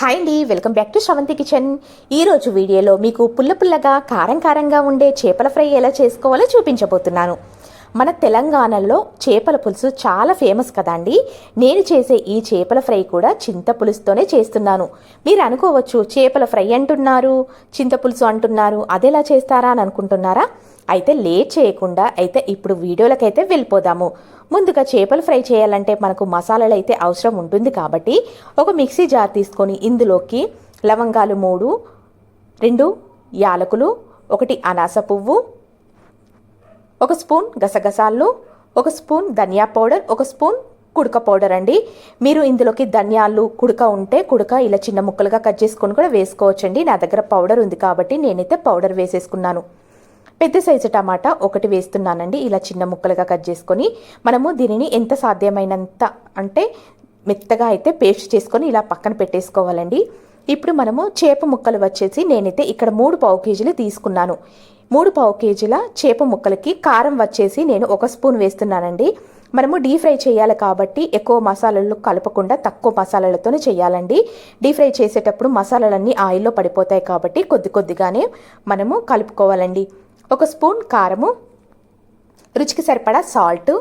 Hi అండి welcome back to Sravanthi kitchen. ఈరోజు వీడియోలో మీకు పుల్ల పుల్లగా కారం కారంగా ఉండే చేపల ఫ్రై ఎలా చేసుకోవాలో చూపించబోతున్నాను. మన తెలంగాణలో చేపల పులుసు చాలా ఫేమస్ కదండి. నేను చేసే ఈ చేపల ఫ్రై కూడా చింత పులుసుతోనే చేస్తున్నాను. మీరు అనుకోవచ్చు చేపల ఫ్రై అంటున్నారు చింత పులుసు అంటున్నారు అదెలా చేస్తారా అని అనుకుంటున్నారా? అయితే లేట్ చేయకుండా అయితే ఇప్పుడు వీడియోలకైతే వెళ్ళిపోదాము. ముందుగా చేపలు ఫ్రై చేయాలంటే మనకు మసాలాలు అయితే అవసరం ఉంటుంది కాబట్టి ఒక మిక్సీ జార్ తీసుకొని ఇందులోకి లవంగాలు మూడు రెండు యాలకులు ఒకటి అనాస పువ్వు ఒక స్పూన్ గసగసాలు ఒక స్పూన్ ధనియా పౌడర్ ఒక స్పూన్ కుడక పౌడర్ అండి. మీరు ఇందులోకి ధనియాలు కుడక ఉంటే కుడక ఇలా చిన్న ముక్కలుగా కట్ చేసుకొని కూడా వేసుకోవచ్చండి. నా దగ్గర పౌడర్ ఉంది కాబట్టి నేనైతే పౌడర్ వేసేసుకున్నాను. పెద్ద సైజు టమాటా ఒకటి వేస్తున్నానండి. ఇలా చిన్న ముక్కలుగా కట్ చేసుకొని మనము దీనిని ఎంత సాధ్యమైనంత అంటే మెత్తగా అయితే పేస్ట్ చేసుకొని ఇలా పక్కన పెట్టేసుకోవాలండి. ఇప్పుడు మనము చేప ముక్కలు వచ్చేసి నేనైతే ఇక్కడ మూడు పావు కేజీలు తీసుకున్నాను. మూడు పావు కేజీల చేప ముక్కలకి కారం వచ్చేసి నేను ఒక స్పూన్ వేస్తున్నానండి. మనము డీప్ ఫ్రై చేయాలి కాబట్టి ఎక్కువ మసాలాలు కలపకుండా తక్కువ మసాలాలతోనే చేయాలండి. డీప్ ఫ్రై చేసేటప్పుడు మసాలాలన్నీ ఆయిల్లో పడిపోతాయి కాబట్టి కొద్ది కొద్దిగానే మనము కలుపుకోవాలండి. ఒక స్పూన్ కారము రుచికి సరిపడా సాల్ట్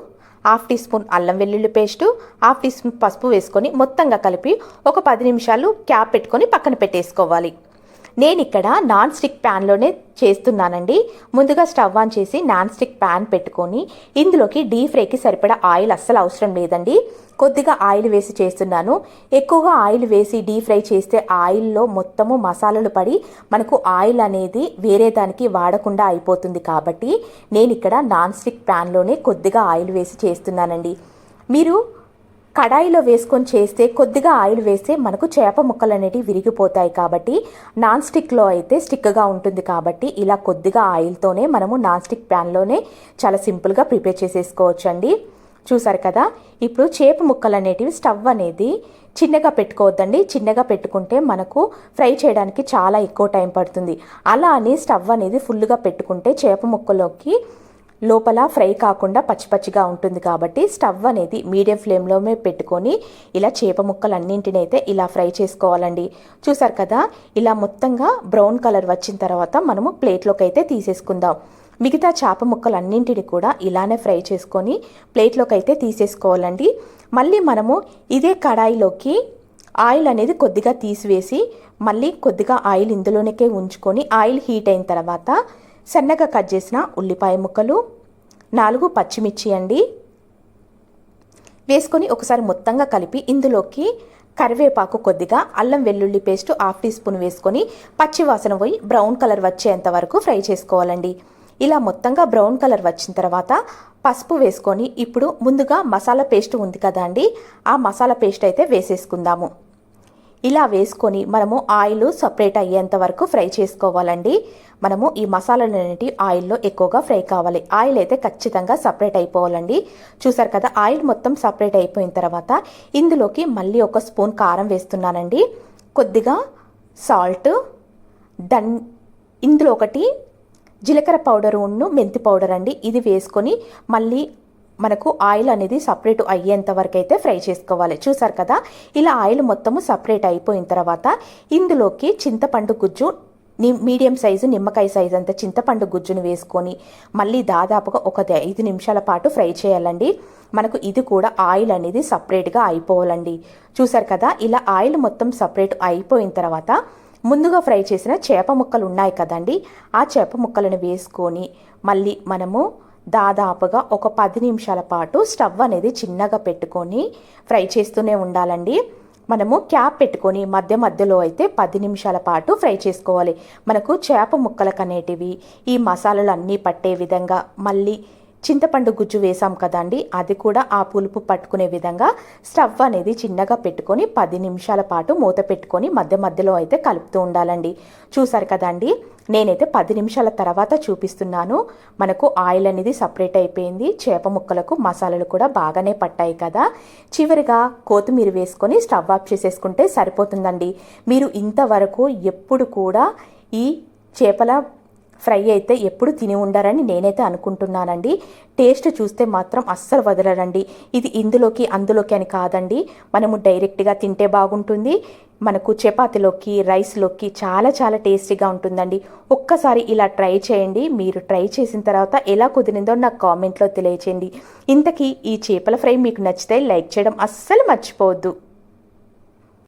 హాఫ్ టీ స్పూన్ అల్లం వెల్లుల్లి పేస్టు హాఫ్ టీ స్పూన్ పసుపు వేసుకొని మొత్తంగా కలిపి ఒక పది నిమిషాలు క్యాప్ పెట్టుకొని పక్కన పెట్టేసుకోవాలి. నేను ఇక్కడ నాన్ స్టిక్ ప్యాన్లోనే చేస్తున్నానండి. ముందుగా స్టవ్ ఆన్ చేసి నాన్ స్టిక్ ప్యాన్ పెట్టుకొని ఇందులోకి డీప్ ఫ్రైకి సరిపడా ఆయిల్ అస్సలు అవసరం లేదండి. కొద్దిగా ఆయిల్ వేసి చేస్తున్నాను. ఎక్కువగా ఆయిల్ వేసి డీప్ ఫ్రై చేస్తే ఆయిల్లో మొత్తము మసాలాలు పడి మనకు ఆయిల్ అనేది వేరే దానికి వాడకుండా అయిపోతుంది కాబట్టి నేను ఇక్కడ నాన్ స్టిక్ ప్యాన్లోనే కొద్దిగా ఆయిల్ వేసి చేస్తున్నానండి. మీరు కడాయిలో వేసుకొని చేస్తే కొద్దిగా ఆయిల్ వేస్తే మనకు చేప ముక్కలు అనేటివి విరిగిపోతాయి కాబట్టి నాన్ స్టిక్లో అయితే స్టిక్గా ఉంటుంది కాబట్టి ఇలా కొద్దిగా ఆయిల్తోనే మనము నాన్ స్టిక్ ప్యాన్లోనే చాలా సింపుల్గా ప్రిపేర్ చేసేసుకోవచ్చండి. చూసారు కదా? ఇప్పుడు చేప ముక్కలు అనేటివి స్టవ్ అనేది చిన్నగా పెట్టుకోవద్దండి. చిన్నగా పెట్టుకుంటే మనకు ఫ్రై చేయడానికి చాలా ఎక్కువ టైం పడుతుంది. అలా అని స్టవ్ అనేది ఫుల్గా పెట్టుకుంటే చేప ముక్కలోకి లోపల ఫ్రై కాకుండా పచ్చి పచ్చిగా ఉంటుంది కాబట్టి స్టవ్ అనేది మీడియం ఫ్లేమ్లోనే పెట్టుకొని ఇలా చేప ముక్కలు అన్నింటిని అయితే ఇలా ఫ్రై చేసుకోవాలండి. చూసారు కదా ఇలా మొత్తంగా బ్రౌన్ కలర్ వచ్చిన తర్వాత మనము ప్లేట్లోకి అయితే తీసేసుకుందాం. మిగతా చేప ముక్కలు అన్నింటిని కూడా ఇలానే ఫ్రై చేసుకొని ప్లేట్లోకి అయితే తీసేసుకోవాలండి. మళ్ళీ మనము ఇదే కడాయిలోకి ఆయిల్ అనేది కొద్దిగా తీసివేసి మళ్ళీ కొద్దిగా ఆయిల్ ఇందులోనికే ఉంచుకొని ఆయిల్ హీట్ అయిన తర్వాత సన్నగా కట్ చేసిన ఉల్లిపాయ ముక్కలు నాలుగు పచ్చిమిర్చి అండి. వేసుకొని ఒకసారి మొత్తంగా కలిపి ఇందులోకి కరివేపాకు కొద్దిగా అల్లం వెల్లుల్లి పేస్ట్ హాఫ్ టీ స్పూన్ వేసుకొని పచ్చివాసన పోయి బ్రౌన్ కలర్ వచ్చేంత వరకు ఫ్రై చేసుకోవాలండి. ఇలా మొత్తంగా బ్రౌన్ కలర్ వచ్చిన తర్వాత పసుపు వేసుకొని ఇప్పుడు ముందుగా మసాలా పేస్ట్ ఉంది కదా అండి ఆ మసాలా పేస్ట్ అయితే వేసేసుకుందాము. ఇలా వేసుకొని మనము ఆయిల్ సపరేట్ అయ్యేంత వరకు ఫ్రై చేసుకోవాలండి. మనము ఈ మసాలాలన్నిటి ఆయిల్లో ఎక్కువగా ఫ్రై కావాలి. ఆయిల్ అయితే ఖచ్చితంగా సపరేట్ అయిపోవాలండి. చూసారు కదా ఆయిల్ మొత్తం సపరేట్ అయిపోయిన తర్వాత ఇందులోకి మళ్ళీ ఒక స్పూన్ కారం వేస్తున్నానండి. కొద్దిగా సాల్ట్ దన్ ఇందులో ఒకటి జీలకర్ర పౌడర్ ఉన్ను మెంతి పౌడర్ అండి. ఇది వేసుకొని మళ్ళీ మనకు ఆయిల్ అనేది సపరేట్ అయ్యేంత వరకు అయితే ఫ్రై చేసుకోవాలి. చూసారు కదా? ఇలా ఆయిల్ మొత్తము సపరేట్ అయిపోయిన తర్వాత ఇందులోకి చింతపండు గుజ్జు మీడియం సైజు నిమ్మకాయ సైజు అంత చింతపండు గుజ్జును వేసుకొని మళ్ళీ దాదాపుగా ఒక ఐదు నిమిషాల పాటు ఫ్రై చేయాలండి. మనకు ఇది కూడా ఆయిల్ అనేది సపరేట్గా అయిపోవాలండి. చూసారు కదా? ఇలా ఆయిల్ మొత్తం సపరేట్ అయిపోయిన తర్వాత ముందుగా ఫ్రై చేసిన చేప ముక్కలు ఉన్నాయి కదండి? ఆ చేప ముక్కలను వేసుకొని మళ్ళీ మనము దాదాపుగా ఒక పది నిమిషాల పాటు స్టవ్ అనేది చిన్నగా పెట్టుకొని ఫ్రై చేస్తూనే ఉండాలండి. మనము క్యాప్ పెట్టుకొని మధ్య మధ్యలో అయితే పది నిమిషాల పాటు ఫ్రై చేసుకోవాలి. మనకు చేప ముక్కలకు అనేటివి ఈ మసాలాలు అన్నీ పట్టే విధంగా మళ్ళీ చింతపండు గుజ్జు వేసాం కదండి అది కూడా ఆ పులుపు పట్టుకునే విధంగా స్టవ్ అనేది చిన్నగా పెట్టుకొని పది నిమిషాల పాటు మూత పెట్టుకొని మధ్య మధ్యలో అయితే కలుపుతూ ఉండాలండి. చూసారు కదండి నేనైతే పది నిమిషాల తర్వాత చూపిస్తున్నాను. మనకు ఆయిల్ అనేది సపరేట్ అయిపోయింది చేప ముక్కలకు మసాలాలు కూడా బాగానే పట్టాయి కదా. చివరిగా కొత్తిమీర వేసుకొని స్టవ్ ఆఫ్ చేసేసుకుంటే సరిపోతుందండి. మీరు ఇంతవరకు ఎప్పుడు కూడా ఈ చేపల ఫ్రై అయితే ఎప్పుడు తిని ఉండరని నేనైతే అనుకుంటున్నానండి. టేస్ట్ చూస్తే మాత్రం అస్సలు వదలరండి. ఇది ఇందులోకి అందులోకి అని కాదండి. మనము డైరెక్ట్గా తింటే బాగుంటుంది. మనకు చపాతీలోకి రైస్లోకి చాలా చాలా టేస్టీగా ఉంటుందండి. ఒక్కసారి ఇలా ట్రై చేయండి. మీరు ట్రై చేసిన తర్వాత ఎలా కుదిరిందో నాకు కామెంట్లో తెలియచేయండి. ఇంతకీ ఈ చేపల ఫ్రై మీకు నచ్చితే లైక్ చేయడం అస్సలు మర్చిపోవద్దు.